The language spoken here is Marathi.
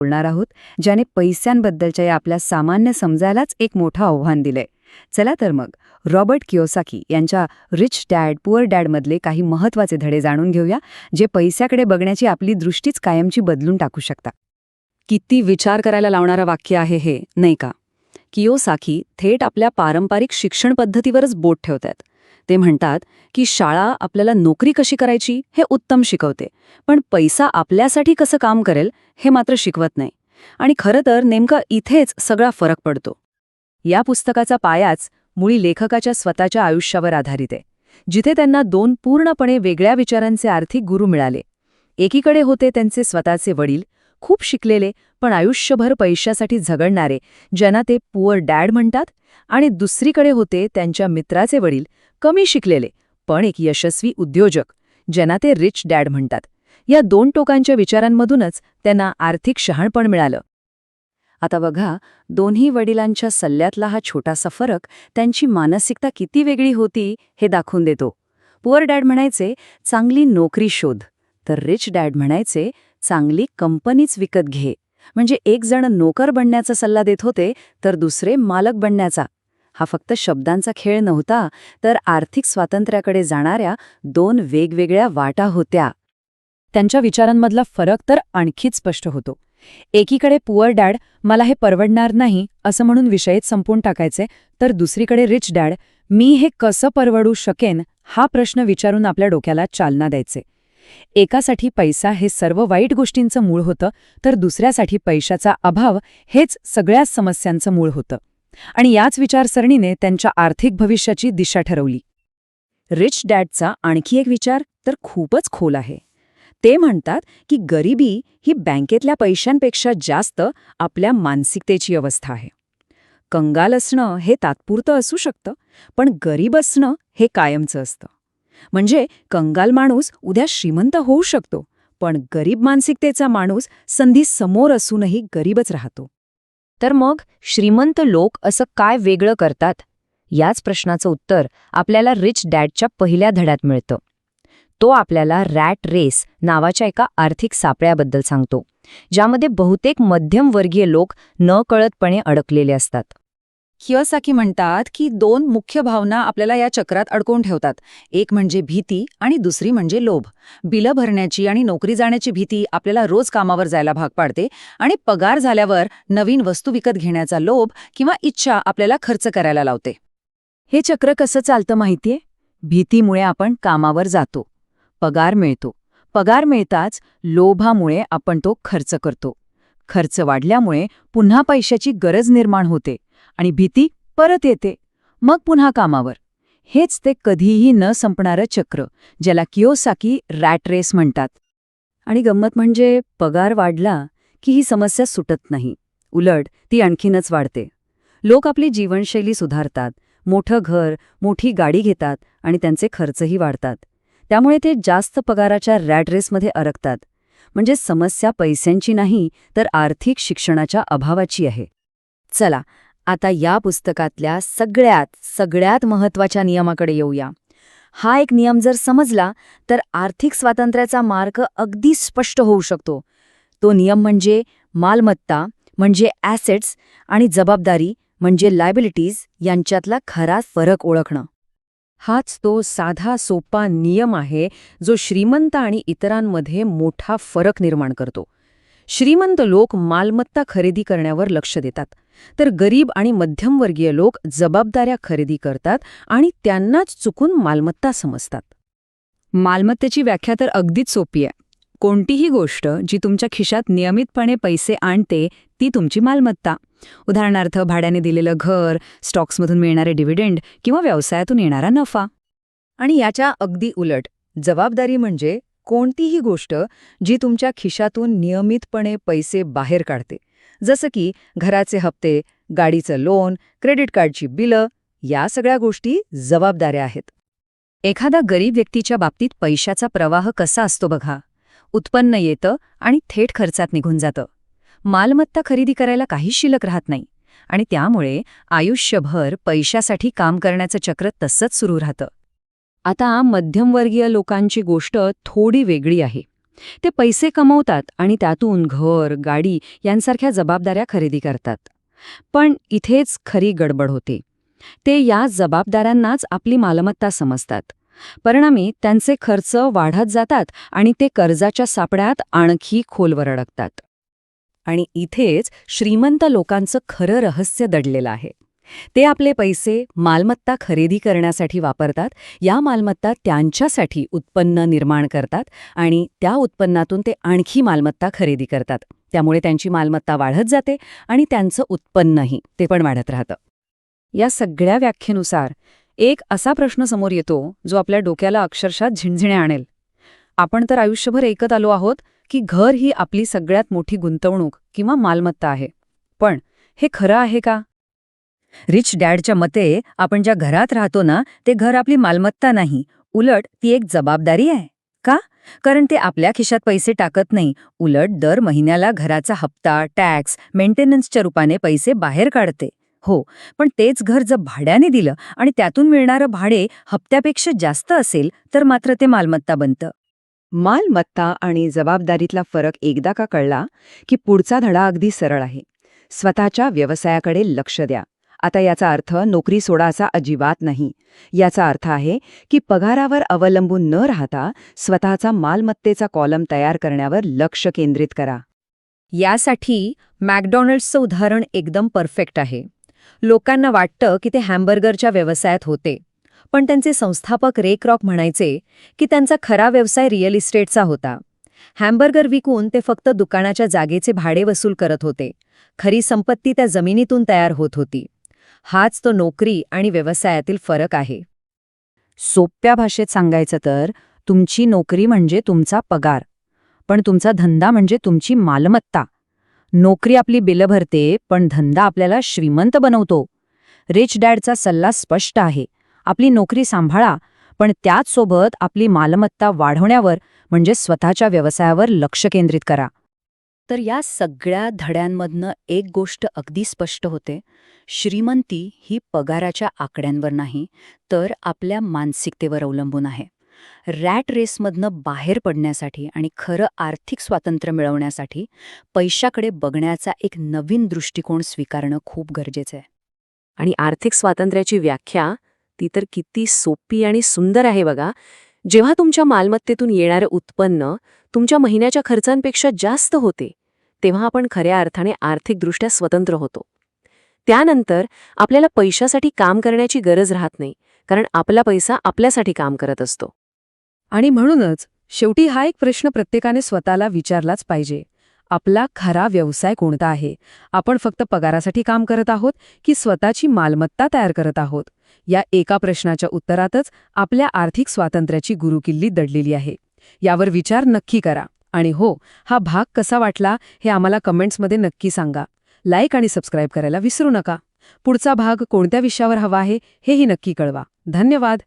बोलणार आहोत ज्याने पैशांबद्दलच्या या आपल्या सामान्य समजायलाच एक मोठं आव्हान दिलंय. चला तर मग रॉबर्ट कियोसाकी यांच्या रिच डॅड पुअर डॅडमधले काही महत्त्वाचे धडे जाणून घेऊया जे पैशाकडे बघण्याची आपली दृष्टीच कायमची बदलून टाकू शकता. किती विचार करायला लावणारं वाक्य आहे हे नाही का? कियोसाकी थेट आपल्या पारंपरिक शिक्षण पद्धतीवरच बोट ठेवतात ते म्हणतात की शाळा आपल्याला नोकरी कशी करायची हे उत्तम शिकवते पण पैसा आपल्यासाठी कसं काम करेल हे मात्र शिकवत नाही. आणि खरं तर नेमकं इथेच सगळा फरक पडतो. या पुस्तकाचा पायाच मुळी लेखकाच्या स्वतःच्या आयुष्यावर आधारित आहे जिथे त्यांना दोन पूर्णपणे वेगळ्या विचारांचे आर्थिक गुरु मिळाले. एकीकडे होते त्यांचे स्वतःचे वडील खूप शिकलेले पण आयुष्यभर पैशासाठी झगडणारे ज्यांना ते पुअर डॅड म्हणतात आणि दुसरीकडे होते त्यांच्या मित्राचे वडील कमी शिकलेले पण एक यशस्वी उद्योजक ज्यांना ते रिच डॅड म्हणतात. या दोन टोकांच्या विचारांमधूनच त्यांना आर्थिक शहाणपण मिळालं. आता बघा दोन्ही वडिलांच्या सल्ल्यातला हा छोटासा फरक त्यांची मानसिकता किती वेगळी होती हे दाखवून देतो. पुअर डॅड म्हणायचे चांगली नोकरी शोध. तर रिच डॅड म्हणायचे चांगली कंपनीच विकत घे. म्हणजे एक जण नोकर बनण्याचा सल्ला देत होते तर दुसरे मालक बनण्याचा. हा फक्त शब्दांचा खेळ नव्हता तर आर्थिक स्वातंत्र्याकडे जाणाऱ्या दोन वेगवेगळ्या वाटा होत्या. त्यांच्या विचारांमधला फरक तर आणखीच स्पष्ट होतो. एकीकडे पुअर डॅड मला हे परवडणार नाही असं म्हणून विषयीत संपून टाकायचे तर दुसरीकडे रिच डॅड मी हे कसं परवडू शकेन हा प्रश्न विचारून आपल्या डोक्याला चालना द्यायचे. एकासाठी पैसा हे सर्व वाईट गोष्टींचं मूळ होतं तर दुसऱ्यासाठी पैशाचा अभाव हेच सगळ्या समस्यांचं मूळ होतं. आणि याच विचारसरणीने त्यांच्या आर्थिक भविष्याची दिशा ठरवली. रिच डॅडचा आणखी एक विचार तर खूपच खोल आहे. ते म्हणतात की गरिबी ही बँकेतल्या पैशांपेक्षा जास्त आपल्या मानसिकतेची अवस्था आहे. कंगाल असणं हे तात्पुरतं असू शकतं पण गरीब असणं हे कायमचं असतं. म्हणजे कंगाल माणूस उद्या श्रीमंत होऊ शकतो पण गरीब मानसिकतेचा माणूस संधी समोर असूनही गरीबच राहतो. तर मग श्रीमंत लोक असं काय वेगळं करतात? याच प्रश्नाचं उत्तर आपल्याला रिच डॅडच्या पहिल्या धड्यात मिळतं. तो आपल्याला रॅट रेस नावाच्या एका आर्थिक सापळ्याबद्दल सांगतो ज्यामध्ये बहुतेक मध्यमवर्गीय लोक न कळतपणे अडकलेले असतात. कियोसाकी म्हणतात की दोन मुख्य भावना आपल्याला या चक्रात अडकवून ठेवतात. एक म्हणजे भीती आणि दुसरी म्हणजे लोभ. बिलं भरण्याची आणि नोकरी जाण्याची भीती आपल्याला रोज कामावर जायला भाग पाडते आणि पगार झाल्यावर नवीन वस्तू विकत घेण्याचा लोभ किंवा इच्छा आपल्याला खर्च करायला लावते. हे चक्र कसं चालतं माहितीये? भीतीमुळे आपण कामावर जातो. पगार मिळतो. पगार मिळताच लोभामुळे आपण तो खर्च करतो. खर्च वाढल्यामुळे पुन्हा पैशाची गरज निर्माण होते. आणि भीती परत येते. मग पुन्हा कामावर. हेच ते कधीही न संपणारं चक्र ज्याला किओसाकी रॅट रेस म्हणतात. आणि गंमत म्हणजे पगार वाढला की ही समस्या सुटत नाही. उलट ती आणखीनच वाढते. लोक आपली जीवनशैली सुधारतात मोठं घर मोठी गाडी घेतात आणि त्यांचे खर्चही वाढतात. त्यामुळे ते जास्त पगाराच्या रॅट रेसमध्ये अरकतात म्हणजे समस्या पैशांची नाही तर आर्थिक शिक्षणाच्या अभावाची आहे. चला आता या पुस्तकातल्या सगळ्यात सगळ्यात महत्त्वाच्या नियमाकडे येऊया. हा एक नियम जर समजला तर आर्थिक स्वातंत्र्याचा मार्ग अगदी स्पष्ट होऊ शकतो. तो नियम म्हणजे मालमत्ता म्हणजे ॲसेट्स आणि जबाबदारी म्हणजे लायबिलिटीज यांच्यातला खरा फरक ओळखणं. हाच तो साधा सोपा नियम आहे जो श्रीमंत आणि इतरांमध्ये मोठा फरक निर्माण करतो. श्रीमंत लोक मालमत्ता खरेदी करण्यावर लक्ष देतात. तर गरीब आणि मध्यमवर्गीय लोक जबाबदाऱ्या खरेदी करतात आणि त्यांनाच चुकून मालमत्ता समजतात. मालमत्तेची व्याख्या तर अगदीच सोपी आहे. कोणतीही गोष्ट जी तुमच्या खिशात नियमितपणे पैसे आणते ती तुमची मालमत्ता. उदाहरणार्थ भाड्याने दिलेलं घर स्टॉक्समधून मिळणारे डिव्हिडेंड किंवा व्यवसायातून येणारा नफा. आणि याच्या अगदी उलट जबाबदारी म्हणजे कोणतीही गोष्ट जी तुमच्या खिशातून नियमितपणे पैसे बाहेर काढते. जसं की घराचे हप्ते गाडीचं लोन क्रेडिट कार्डची बिलं या सगळ्या गोष्टी जबाबदाऱ्या आहेत. एखादा गरीब व्यक्तीच्या बाबतीत पैशाचा प्रवाह कसा असतो बघा. उत्पन्न येतं आणि थेट खर्चात निघून जातं. मालमत्ता खरेदी करायला काही शिल्लक राहत नाही आणि त्यामुळे आयुष्यभर पैशासाठी काम करण्याचं चक्र तसंच सुरू राहतं. आता मध्यमवर्गीय लोकांची गोष्ट थोडी वेगळी आहे. ते पैसे कमवतात आणि त्यातून घर गाडी यांसारख्या जबाबदाऱ्या खरेदी करतात. पण इथेच खरी गडबड होते. ते या जबाबदाऱ्यांनाच आपली मालमत्ता समजतात. परिणामी त्यांचे खर्च वाढत जातात आणि ते कर्जाच्या सापड्यात आणखी खोलवर अडकतात आणि इथेच श्रीमंत लोकांचं खरं रहस्य दडलेलं आहे. ते आपले पैसे मालमत्ता खरेदी करण्यासाठी वापरतात. या मालमत्ता त्यांच्यासाठी उत्पन्न निर्माण करतात आणि त्या उत्पन्नातून ते आणखी मालमत्ता खरेदी करतात. त्यामुळे त्यांची मालमत्ता वाढत जाते आणि त्यांचं उत्पन्नही ते पण वाढत राहतं. या सगळ्या व्याख्येनुसार एक असा प्रश्न समोर येतो जो आपल्या डोक्याला अक्षरशः झिणझिणे आणेल. आपण तर आयुष्यभर ऐकत आलो आहोत की घर ही आपली सगळ्यात मोठी गुंतवणूक किंवा मालमत्ता आहे. पण हे खरं आहे का? रिच डॅडच्या मते आपण ज्या घरात राहतो ना ते घर आपली मालमत्ता नाही. उलट ती एक जबाबदारी आहे. का? कारण ते आपल्या खिशात पैसे टाकत नाही. उलट दर महिन्याला घराचा हप्ता टॅक्स मेंटेनन्सच्या रूपाने पैसे बाहेर काढते. हो पण तेच घर जर भाड्याने दिलं आणि त्यातून मिळणारं भाडे हप्त्यापेक्षा जास्त असेल तर मात्र ते मालमत्ता बनतं. मालमत्ता आणि जबाबदारीतला फरक एकदा का कळला की पुढचा धडा अगदी सरळ आहे. स्वतःच्या व्यवसायाकडे लक्ष द्या. आता याचा अर्थ नोकरी सोडाचा अजिबात नाही. याचा अर्थ आहे की पगारावर अवलंबून न राहता स्वतःचा मालमत्तेचा कॉलम तयार करण्यावर लक्ष केंद्रित करा. यासाठी मॅकडॉनल्ड्सचं उदाहरण एकदम परफेक्ट आहे. लोकांना वाटतं की ते हॅम्बर्गरच्या व्यवसायात होते. पण त्यांचे संस्थापक रेक रॉक म्हणायचे की त्यांचा खरा व्यवसाय रिअल इस्टेटचा होता. हॅम्बर्गर विकून ते फक्त दुकानाच्या जागेचे भाडे वसूल करत होते. खरी संपत्ती त्या जमिनीतून तयार होत होती. हाच तो नोकरी आणि व्यवसायातील फरक आहे. सोप्या भाषेत सांगायचं तर तुमची नोकरी म्हणजे तुमचा पगार पण तुमचा धंदा म्हणजे तुमची मालमत्ता. नोकरी आपली बिलं भरते पण धंदा आपल्याला श्रीमंत बनवतो. रिच डॅडचा सल्ला स्पष्ट आहे आपली नोकरी सांभाळा पण त्याचसोबत आपली मालमत्ता वाढवण्यावर म्हणजे स्वतःच्या व्यवसायावर लक्ष केंद्रित करा. तर या सगळ्या धड्यांमधनं एक गोष्ट अगदी स्पष्ट होते. श्रीमंती ही पगाराच्या आकड्यांवर नाही तर आपल्या मानसिकतेवर अवलंबून आहे. रॅट रेसमधनं बाहेर पडण्यासाठी आणि खरं आर्थिक स्वातंत्र्य मिळवण्यासाठी पैशाकडे बघण्याचा एक नवीन दृष्टिकोन स्वीकारणं खूप गरजेचं आहे. आणि आर्थिक स्वातंत्र्याची व्याख्या ती तर किती सोपी आणि सुंदर आहे बघा. जेव्हा तुमच्या मालमत्तेतून येणारं उत्पन्न तुमच्या महिन्याच्या खर्चांपेक्षा जास्त होते तेव्हा आपण खऱ्या अर्थाने आर्थिकदृष्ट्या स्वतंत्र होतो. त्यानंतर आपल्याला पैशासाठी काम करण्याची गरज राहत नाही कारण आपला पैसा आपल्यासाठी काम करत असतो. आणि म्हणूनच शेवटी हा एक प्रश्न प्रत्येकाने स्वतःला विचारलाच पाहिजे. आपला खरा व्यवसाय कोणता आहे? आपण फक्त पगारासाठी काम करत आहोत की स्वतःची मालमत्ता तयार करत आहोत? या एका प्रश्नाच्या उत्तरातच आपल्या आर्थिक स्वातंत्र्याची गुरुकिल्ली दडलेली आहे. यावर विचार नक्की करा. आणि हो हा भाग कसा वाटला हे आम्हाला कमेंट्समध्ये नक्की सांगा. लाईक आणि सबस्क्राईब करायला विसरू नका. पुढचा भाग कोणत्या विषयावर हवा आहे हेही नक्की कळवा. धन्यवाद!